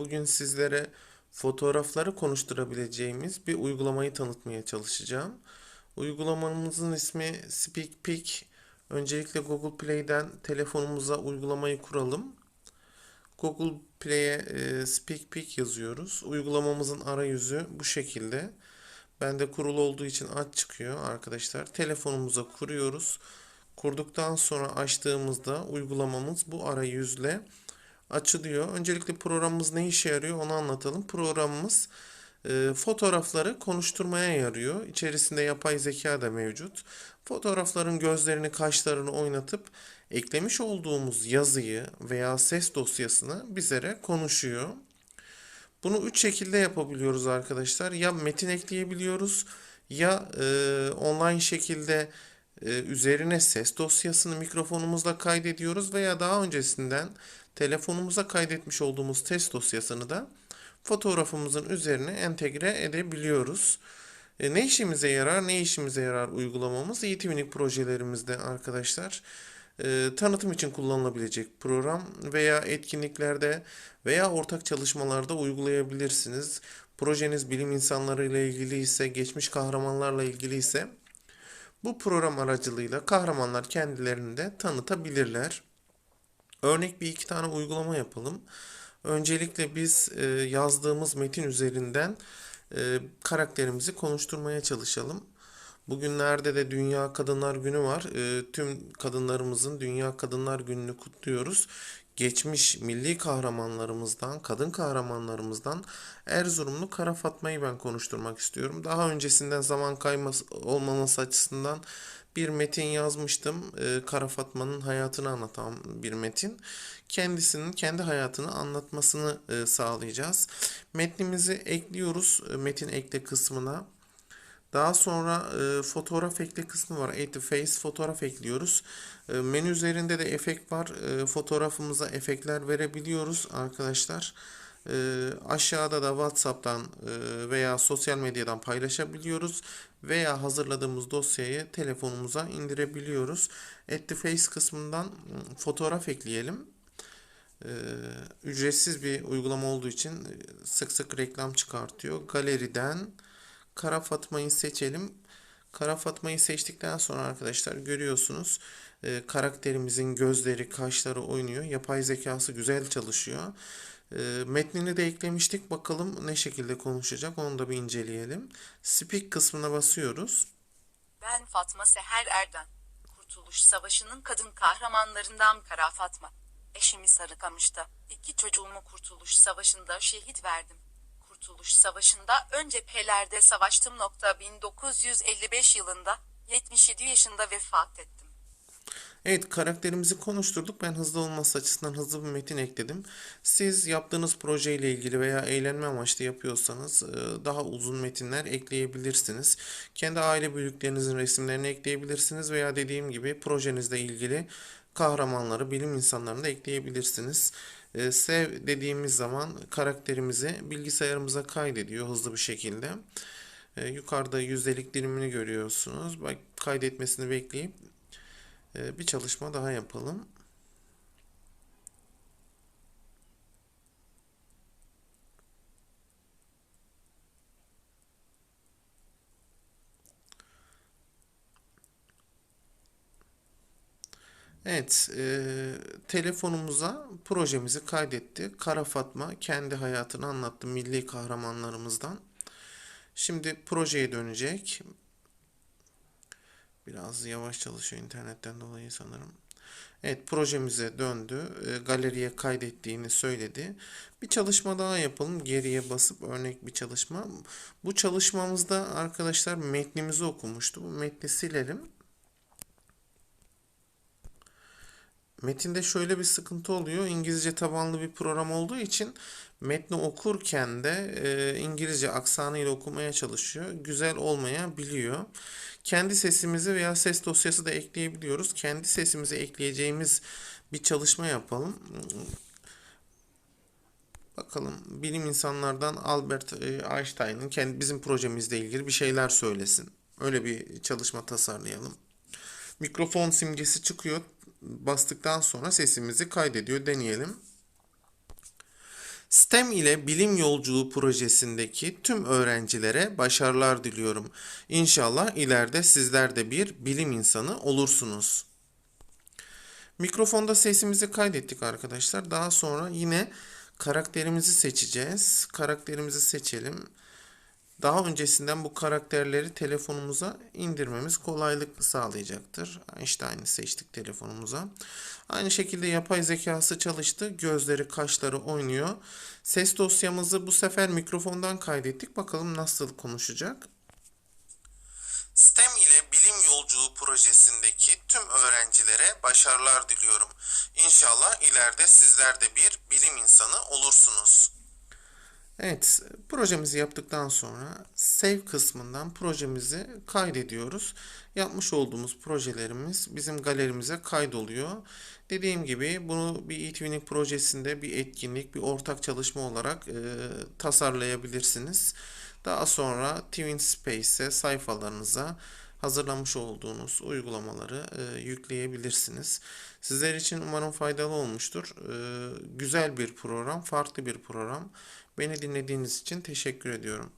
Bugün sizlere fotoğrafları konuşturabileceğimiz bir uygulamayı tanıtmaya çalışacağım. Uygulamamızın ismi SpeakPic. Öncelikle Google Play'den telefonumuza uygulamayı kuralım. Google Play'e e, SpeakPic yazıyoruz. Uygulamamızın arayüzü bu şekilde. Bende kurulu olduğu için aç çıkıyor arkadaşlar. Telefonumuza kuruyoruz. Kurduktan sonra açtığımızda uygulamamız bu arayüzle açılıyor. Öncelikle programımız ne işe yarıyor onu anlatalım. Programımız e, fotoğrafları konuşturmaya yarıyor. İçerisinde yapay zeka da mevcut. Fotoğrafların gözlerini, kaşlarını oynatıp eklemiş olduğumuz yazıyı veya ses dosyasını bizlere konuşuyor. Bunu üç şekilde yapabiliyoruz arkadaşlar. Ya metin ekleyebiliyoruz ya e, online şekilde e, üzerine ses dosyasını mikrofonumuzla kaydediyoruz veya daha öncesinden telefonumuza kaydetmiş olduğumuz ses dosyasını da fotoğrafımızın üzerine entegre edebiliyoruz. E, ne işimize yarar? Ne işimize yarar uygulamamız? Eğitimlik projelerimizde arkadaşlar e, tanıtım için kullanılabilecek program veya etkinliklerde veya ortak çalışmalarda uygulayabilirsiniz. Projeniz bilim insanları ile ilgili ise, geçmiş kahramanlarla ilgili ise bu program aracılığıyla kahramanlar kendilerini de tanıtabilirler. Örnek bir iki tane uygulama yapalım. Öncelikle biz e, yazdığımız metin üzerinden e, karakterimizi konuşturmaya çalışalım. Bugünlerde de Dünya Kadınlar Günü var. E, tüm kadınlarımızın Dünya Kadınlar Günü'nü kutluyoruz. Geçmiş milli kahramanlarımızdan, kadın kahramanlarımızdan Erzurumlu Kara Fatma'yı ben konuşturmak istiyorum. Daha öncesinden zaman kayması olmaması açısından bir metin yazmıştım. Ee, Kara Fatma'nın hayatını anlatan bir metin. Kendisinin kendi hayatını anlatmasını e, sağlayacağız. Metnimizi ekliyoruz e, metin ekle kısmına. Daha sonra e, fotoğraf ekle kısmı var. Add Face fotoğraf ekliyoruz. E, menü üzerinde de efekt var. E, fotoğrafımıza efektler verebiliyoruz arkadaşlar. E, aşağıda da WhatsApp'tan e, veya sosyal medyadan paylaşabiliyoruz. Veya hazırladığımız dosyayı telefonumuza indirebiliyoruz. Add to Face kısmından ıı, fotoğraf ekleyelim. E, ücretsiz bir uygulama olduğu için e, sık sık reklam çıkartıyor. Galeriden Kara Fatma'yı seçelim. Kara Fatma'yı seçtikten sonra arkadaşlar görüyorsunuz e, karakterimizin gözleri, kaşları oynuyor. Yapay zekası güzel çalışıyor. E, metnini de eklemiştik. Bakalım ne şekilde konuşacak onu da bir inceleyelim. Speak kısmına basıyoruz. Ben Fatma Seher Erden. Kurtuluş Savaşı'nın kadın kahramanlarından Kara Fatma. Eşimi Sarıkamış'ta, iki çocuğumu Kurtuluş Savaşı'nda şehit verdim. Kurtuluş Savaşı'nda ön cephelerde savaştım. Nokta 1955 yılında 77 yaşında vefat ettim. Evet karakterimizi konuşturduk. Ben hızlı olması açısından hızlı bir metin ekledim. Siz yaptığınız proje ile ilgili veya eğlenme amaçlı yapıyorsanız e, daha uzun metinler ekleyebilirsiniz. Kendi aile büyüklerinizin resimlerini ekleyebilirsiniz veya dediğim gibi projenizle ilgili kahramanları, bilim insanlarını da ekleyebilirsiniz. E, Sev dediğimiz zaman karakterimizi bilgisayarımıza kaydediyor hızlı bir şekilde. E, Yukarıda yüzdelik dilimini görüyorsunuz. Bak kaydetmesini bekleyip bir çalışma daha yapalım. Evet, e, telefonumuza projemizi kaydetti. Kara Fatma kendi hayatını anlattı milli kahramanlarımızdan. Şimdi projeye dönecek. Biraz yavaş çalışıyor internetten dolayı sanırım. Evet projemize döndü. E, galeriye kaydettiğini söyledi. Bir çalışma daha yapalım. Geriye basıp örnek bir çalışma. Bu çalışmamızda arkadaşlar metnimizi okumuştu. Bu metni silelim. Metinde şöyle bir sıkıntı oluyor. İngilizce tabanlı bir program olduğu için metni okurken de e, İngilizce aksanıyla okumaya çalışıyor. Güzel olmayabiliyor. Kendi sesimizi veya ses dosyası da ekleyebiliyoruz. Kendi sesimizi ekleyeceğimiz bir çalışma yapalım. Bakalım bilim insanlardan Albert e, Einstein'ın kendi bizim projemizle ilgili bir şeyler söylesin. Öyle bir çalışma tasarlayalım. Mikrofon simgesi çıkıyor. Bastıktan sonra sesimizi kaydediyor. Deneyelim. STEM ile Bilim Yolculuğu projesindeki tüm öğrencilere başarılar diliyorum. İnşallah ileride sizler de bir bilim insanı olursunuz. Mikrofonda sesimizi kaydettik arkadaşlar. Daha sonra yine karakterimizi seçeceğiz. Karakterimizi seçelim. Daha öncesinden bu karakterleri telefonumuza indirmemiz kolaylık sağlayacaktır. Einstein'ı seçtik telefonumuza. Aynı şekilde yapay zekası çalıştı. Gözleri, kaşları oynuyor. Ses dosyamızı bu sefer mikrofondan kaydettik. Bakalım nasıl konuşacak. STEM ile Bilim Yolculuğu projesindeki tüm öğrencilere başarılar diliyorum. İnşallah ileride sizler de bir bilim insanı olursunuz. Evet, projemizi yaptıktan sonra Save kısmından projemizi kaydediyoruz. Yapmış olduğumuz projelerimiz bizim galerimize kaydoluyor. Dediğim gibi bunu bir eTwinning projesinde bir etkinlik, bir ortak çalışma olarak e, tasarlayabilirsiniz. Daha sonra TwinSpace'e sayfalarınıza hazırlamış olduğunuz uygulamaları e, yükleyebilirsiniz. Sizler için umarım faydalı olmuştur. E, güzel bir program, farklı bir program. Beni dinlediğiniz için teşekkür ediyorum.